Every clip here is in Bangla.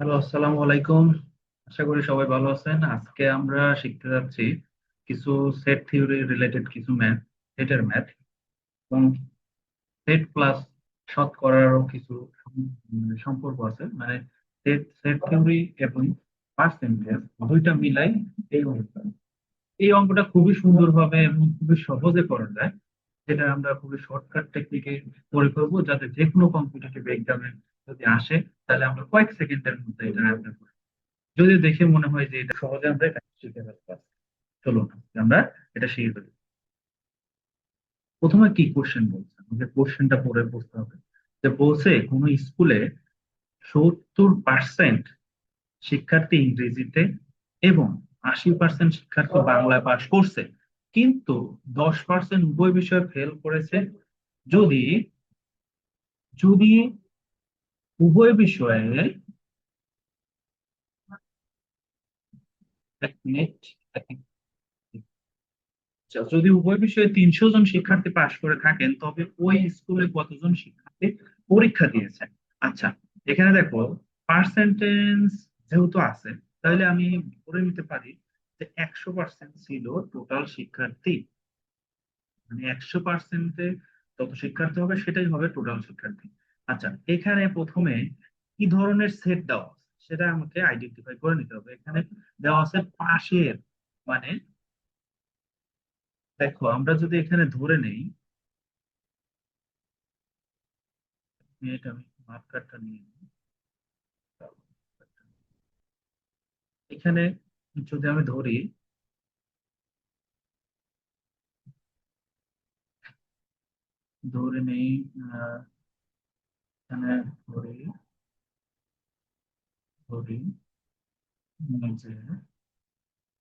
হ্যালো, আসসালামু আলাইকুম। আশা করি সবাই ভালো আছেন। আজকে আমরা শিখতে যাচ্ছি কিছু সেট থিওরি রিলেটেড কিছু ম্যাথ সেটের ম্যাথ এবং সেট প্লাস শতকরারও কিছু সম্পর্ক আছে। মানে সেট সেট থিওরি এবং পার্সেন্টেজ দুইটা মিলাই এই অঙ্কটা। এই অঙ্কটা খুবই সুন্দরভাবে এবং খুবই সহজে করা যায়। যেটা আমরা খুবই শর্টকাট টেকনিকে করে করব যাতে যে কোনো কম্পিটিটিভ এক্সামে যদি আসে, তাহলে আমরা কয়েক সেকেন্ডের মধ্যে এটা অ্যান্সার করব। যদি দেখে মনে হয় যে এটা সহজে আমরা এটা শিখে ফেলতে পারছি আজকে আমরা এটা শিখে ফেলি। প্রথমে কি কোশ্চেন বলছে? আমাকে কোশ্চেনটা পড়ে বুঝতে হবে। যে বলছে, কোন স্কুলে সত্তর পার্সেন্ট শিক্ষার্থী ইংরেজিতে এবং আশি পার্সেন্ট শিক্ষার্থী বাংলায় পাশ করছে। কিন্তু দশ পার্সেন্ট উভয় বিষয়ে ফেল করেছে। যদি যদি উভয় বিষয়ে আচ্ছা, যদি উভয় বিষয়ে তিনশো জন শিক্ষার্থী পাশ করে থাকেন তবে ওই স্কুলে কতজন শিক্ষার্থী পরীক্ষা দিয়েছেন আচ্ছা এখানে দেখো পার্সেন্টেজ যেহেতু আছে তাহলে আমি ধরে নিতে পারি যে একশো পার্সেন্ট ছিল টোটাল শিক্ষার্থী। মানে একশো পার্সেন্টে যত শিক্ষার্থী হবে সেটাই হবে টোটাল শিক্ষার্থী। আচ্ছা এখানে প্রথমে কি ধরনের সেট দেওয়া সেটা আমাকে আইডেন্টিফাই করে নিতে হবে। এখানে দেওয়া আছে পাশের মানে দেখো আমরা যদি এখানে ধরে নেই আমি নিয়ে এখানে যদি আমি ধরি ধরে নেই আহ, এখানে ধরি ধরি যে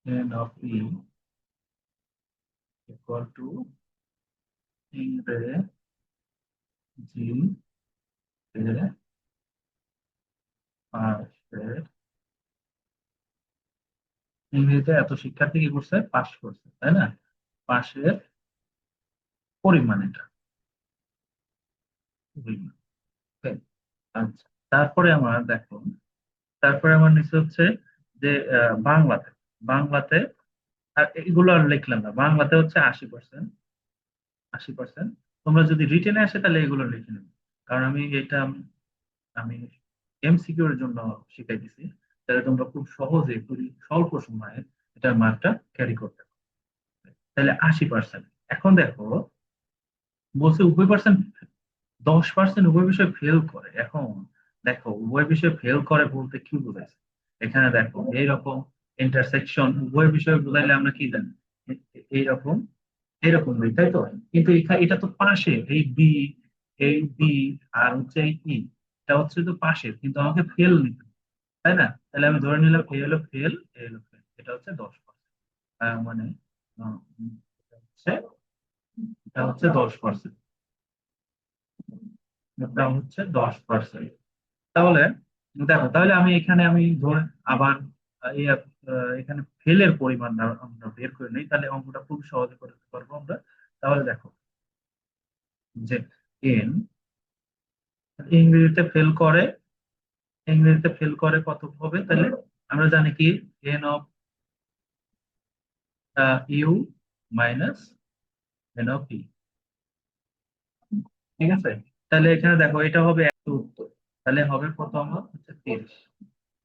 n of e equal to ইংরেজি এর পাশের ইংরেজিতে এত শিক্ষার্থী কি করছে? পাশ করছে, তাই না? পাশের পরিমাণ এটা। পরিমাণ। আচ্ছা। তারপরে আমার দেখো, তারপরে আমার নিচে হচ্ছে যে বাংলাতে বাংলাতে, আর এগুলো আর লিখলাম না। বাংলাতে হচ্ছে আশি পার্সেন্ট আশি পার্সেন্ট তোমরা যদি রিটেনে আসে তাহলে এগুলো লিখে নেবে। কারণ আমি এটা, আমি এমসিকিউ এর জন্য শিখাই দিছি তাহলে তোমরা খুব সহজে, খুবই স্বল্প সময়ে এটার মার্কটা ক্যারি করতে তাহলে আশি পার্সেন্ট এখন দেখো, বলছে উভয় পার্সেন্ট দশ পার্সেন্ট উভয় বিষয়ে ফেল করে। এখন দেখো, উভয় বিষয়ে ফেল করে বলতে কি বোঝাইছে এখানে দেখো, এইরকম ইন্টারসেকশন উভয় বিষয়ে বোঝাইলে আমরা কি জানি? এইরকম এরকম তাই তো? কিন্তু এটা তো পাশে, এই বি এই বি আর হচ্ছে এই ই এটা হচ্ছে তো পাশে, কিন্তু আমাকে ফেল নিতে তাই না? তাহলে আমি ধরে নিলাম এ হলো ফেল এ হলো ফেল এটা হচ্ছে দশ পার্সেন্ট মানে হচ্ছে, এটা হচ্ছে দশ পার্সেন্ট এটা হচ্ছে দশ পার্সেন্ট তাহলে, দেখো, তাহলে আমি এখানে আমি ধর আবার এখানে ফেলের পরিমাণ আমরা বের করে নিই, তাহলে অঙ্কটা খুব সহজে করতে পারব আমরা। তাহলে দেখো, যে এন ইংরেজিতে ফেল করে, ইংরেজিতে ফেল করে কত হবে? তাহলে আমরা জানি কি? N of U minus N of E ঠিক আছে? তাহলে এখানে দেখো, এটা হবে একশো উত্তর। তাহলে হবে কত আমার? হচ্ছে তিরিশ।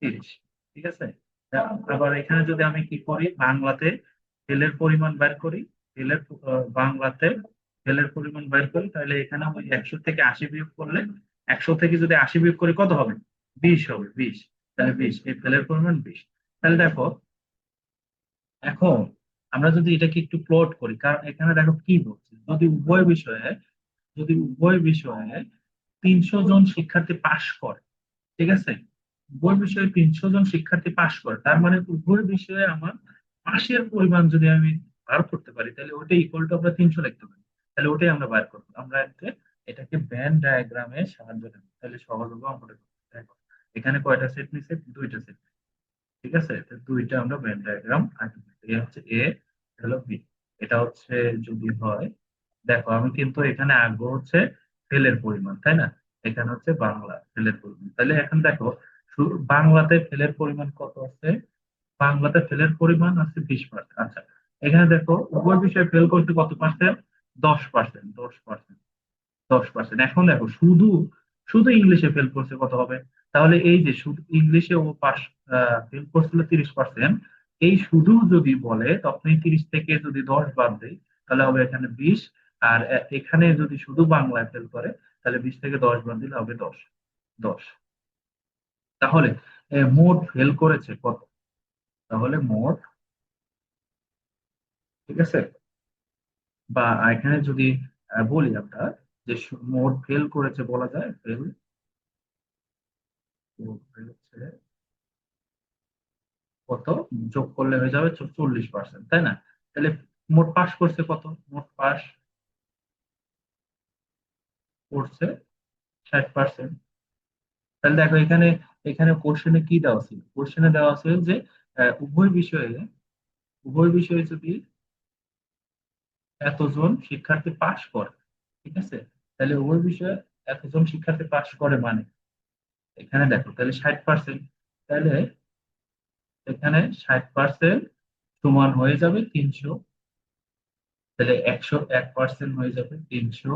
তিরিশ, ঠিক আছে? আবার এখানে যদি আমি কি করি, বাংলাতে তেলের পরিমাণ বের করি তেলের বাংলাতে তেলের পরিমাণ বের করি, তাহলে এখানে আমি একশো থেকে আশি বিয়োগ করলে একশো থেকে যদি আশি বিয়োগ করি, কত হবে? বিশ হবে, বিশ। তাহলে বিশ, এই তেলের পরিমাণ বিশ। তাহলে দেখো, এখন আমরা যদি এটাকে একটু প্লট করি, কারণ এখানে দেখো কি বলছে? যদি উভয় বিষয়ে যদি উভয় বিষয়ে তিনশো জন শিক্ষার্থী পাশ করে, ঠিক আছে? উভয় বিষয়ে তিনশো জন শিক্ষার্থী পাশ করে, তার মানে উভয় বিষয়ে আমার পাশের পরিমাণ যদি আমি বার করতে পারি, তাহলে ওটা ইকুয়াল টু আমরা তিনশো লিখতে পারি। তাহলে ওটাই আমরা বার করব। আমরা এটাকে ব্যান ডায়াগ্রামে সাহায্য নেব। তাহলে সহজ হবে এখানে কয়টা সেট নিছে? দুইটা সেট ঠিক আছে? দুইটা আমরা ব্যান ডায়াগ্রাম আঁকি। এই হচ্ছে এ হলো বি এটা হচ্ছে যদি হয় দেখো, আমি কিন্তু এখানে আগ্রহ হচ্ছে ফেলের পরিমাণ, তাই না? এখানে হচ্ছে বাংলা ফেলের পরিমাণ। তাহলে এখন দেখো বাংলাতে ফেলের পরিমাণ কত আছে? বাংলাতে ফেলের পরিমাণ আছে বিশ পার্সেন্ট আচ্ছা এখানে দেখো, উভয় বিষয়ে ফেল করতে কত পার্সেন্ট দশ পার্সেন্ট দশ পার্সেন্ট দশ পার্সেন্ট এখন দেখো, শুধু শুধু ইংলিশে ফেল করছে কত হবে? তাহলে এই যে শুধু ইংলিশে ও পাস ফেল করছিল তিরিশ পার্সেন্ট এই শুধু যদি বলে তখন তিরিশ থেকে যদি দশ বাদ দেয় তাহলে হবে এখানে বিশ। আর এখানে যদি শুধু বাংলায় ফেল করে, তাহলে বিশ থেকে দশ বাদ দিলে হবে দশ দশ। তাহলে মোট ফেল করেছে কত? তাহলে মোট, ঠিক আছে? বা এখানে যদি বলি আমরা যে মোট ফেল করেছে বলা যায় ফেল কত? যোগ করলে হয়ে যাবে চল্লিশ পার্সেন্ট তাই না? তাহলে মোট পাস করছে কত? মোট পাস করছে ষাট পার্সেন্ট তাহলে দেখো এখানে এখানে কোশ্চেনে কি দেওয়া ছিল? কোশ্চেনে দেওয়া ছিল যে উভয় বিষয়ে উভয় বিষয়ে যদি এতজন শিক্ষার্থী পাশ করে, ঠিক আছে? তাহলে উভয় বিষয়ে এতজন শিক্ষার্থী পাশ করে মানে? এখানে দেখো, তাহলে ষাট পার্সেন্ট তাহলে এখানে ষাট পার্সেন্ট সমান হয়ে যাবে তিনশো। তাহলে একশো এক পার্সেন্ট হয়ে যাবে তিনশো।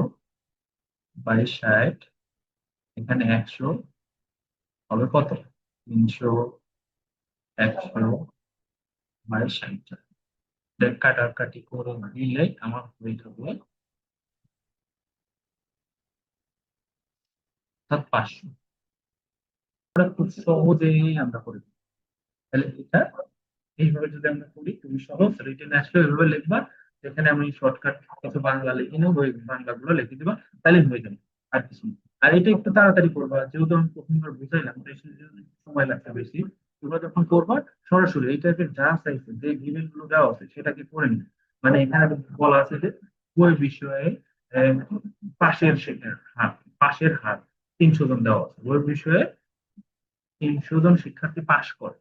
বাই ষাট, এখানে একশো, হবে কত? তিনশো, একশো বাই ষাট। কাটাকাটি করে নিলে আমার হয়ে যাবে অর্থাৎ পাঁচশো। খুব সহজেই আমরা করে। তাহলে এটা, এইভাবে যদি আমরা করি, তুমি সহজ রিটেন আসলে এইভাবে লিখবা। যেখানে আমি শর্টকাট কিছু বাংলা লিখে নেব ওই বাংলাগুলো লিখে দিবা, তাহলে হয়ে যাবে। আর কিছু। আর এটা একটু তাড়াতাড়ি করবা যেহেতু আমি প্রথমবার বুঝাইলাম সময় লাগছে বেশি। তোমরা যখন করবা, সরাসরি এই টাইপের যা চাইছে যে গিভেনগুলো দেওয়া আছে, সেটাকে করে নিবে মানে এখানে বলা আছে যে, ওই বিষয়ে পাশের হার পাশের হার তিনশো জন দেওয়া আছে। ওই বিষয়ে তিনশো জন শিক্ষার্থী পাশ করে।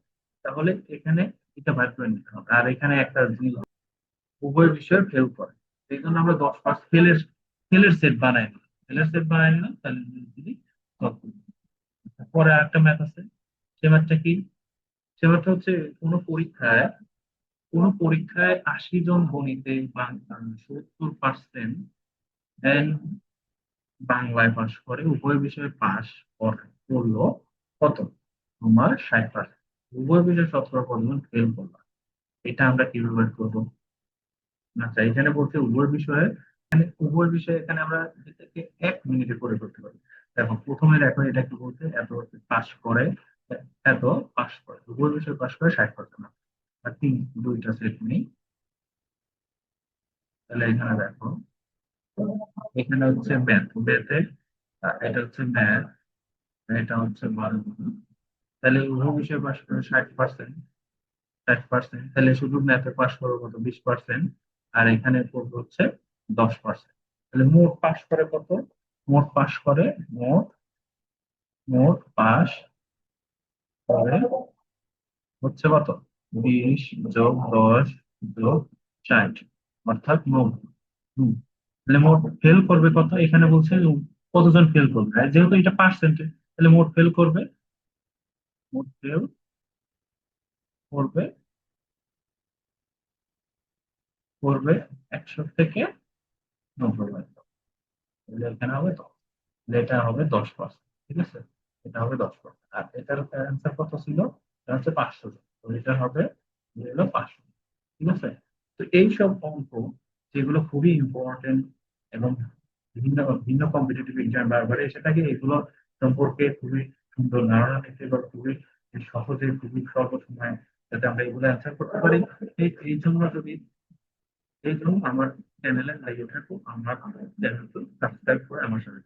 তাহলে এখানে এটা বার করে নিতে হবে। আর এখানে একটা জিনিস উভয় বিষয়ে ফেল করে। সেই জন্য আমরা দশ পাঁচ ফেলের ফেলের সেট বানাই না। ফেলের সেট বানাই না, তাহলে যদি solve করি। পরে আরেকটা ম্যাথ আছে। সে ম্যাথটা কি? সে ম্যাথটা হচ্ছে কোনো পরীক্ষায় কোনো পরীক্ষায় আশি জন গণিতে সত্তর পার্সেন্ট বাংলায় পাস করে, উভয় বিষয়ে পাস করল কত? তোমার ষাট পার্সেন্ট উভয় বিষয়ে সতেরো পরিমাণ ফেল করল এটা আমরা কীভাবে করব? আচ্ছা এখানে বলছে উভয় বিষয়ে এখানে উভয় বিষয়ে এখানে আমরা এটাকে এক মিনিটে করে করতে পারি। দেখো, প্রথমে দেখো এটা কি বলছে, এত পাস করে, এত পাস করে। উভয় বিষয়ে পাস করে ষাট পার্সেন্ট আর তিন, দুইটা সেট নেই। তাহলে এখানে দেখো, এখানে হচ্ছে ম্যাথ ম্যাথে এটা হচ্ছে ম্যাথ এটা হচ্ছে বারো তাহলে উভয় বিষয়ে পাস করে ষাট পার্সেন্ট ষাট পার্সেন্ট। তাহলে শুধু ম্যাথে পাস করব কত বিশ পার্সেন্ট। আর এখানে পড়বে হচ্ছে দশ পার্সেন্ট তাহলে মোট পাস করে কত? মোট পাস করে মোট মোট পাস করে হচ্ছে কত? বিশ যোগ দশ যোগ ষাট, অর্থাৎ হুম। তাহলে মোট ফেল করবে কত? এখানে বলছে কতজন ফেল করবে? আর যেহেতু এটা পার্সেন্টে তাহলে মোট ফেল করবে, মোট ফেল করবে করবে একশো থেকে নব্বই পার্সেন্ট তাহলে এখানে হবে এটা হবে দশ পার্সেন্ট ঠিক আছে? এটা হবে দশ পার্সেন্ট আর এটার অ্যান্সার কত ছিল? এটা হচ্ছে পাঁচশো। জন এটা হবে পাঁচশো। ঠিক আছে? তো এইসব অঙ্ক যেগুলো খুবই ইম্পর্টেন্ট এবং বিভিন্ন ভিন্ন কম্পিটিটিভ এক্সাম বারবার এসে থাকে এগুলো সম্পর্কে খুবই সুন্দর ধারণা নিতে বা খুবই সহজে, খুবই স্বল্প সময়ে যাতে আমরা এগুলো অ্যান্সার করতে পারি। এই জন্য যদি এই জন্য আমার চ্যানেলে লাইক থাকো আমার চ্যানেলকে সাবস্ক্রাইব করে আমার সাথে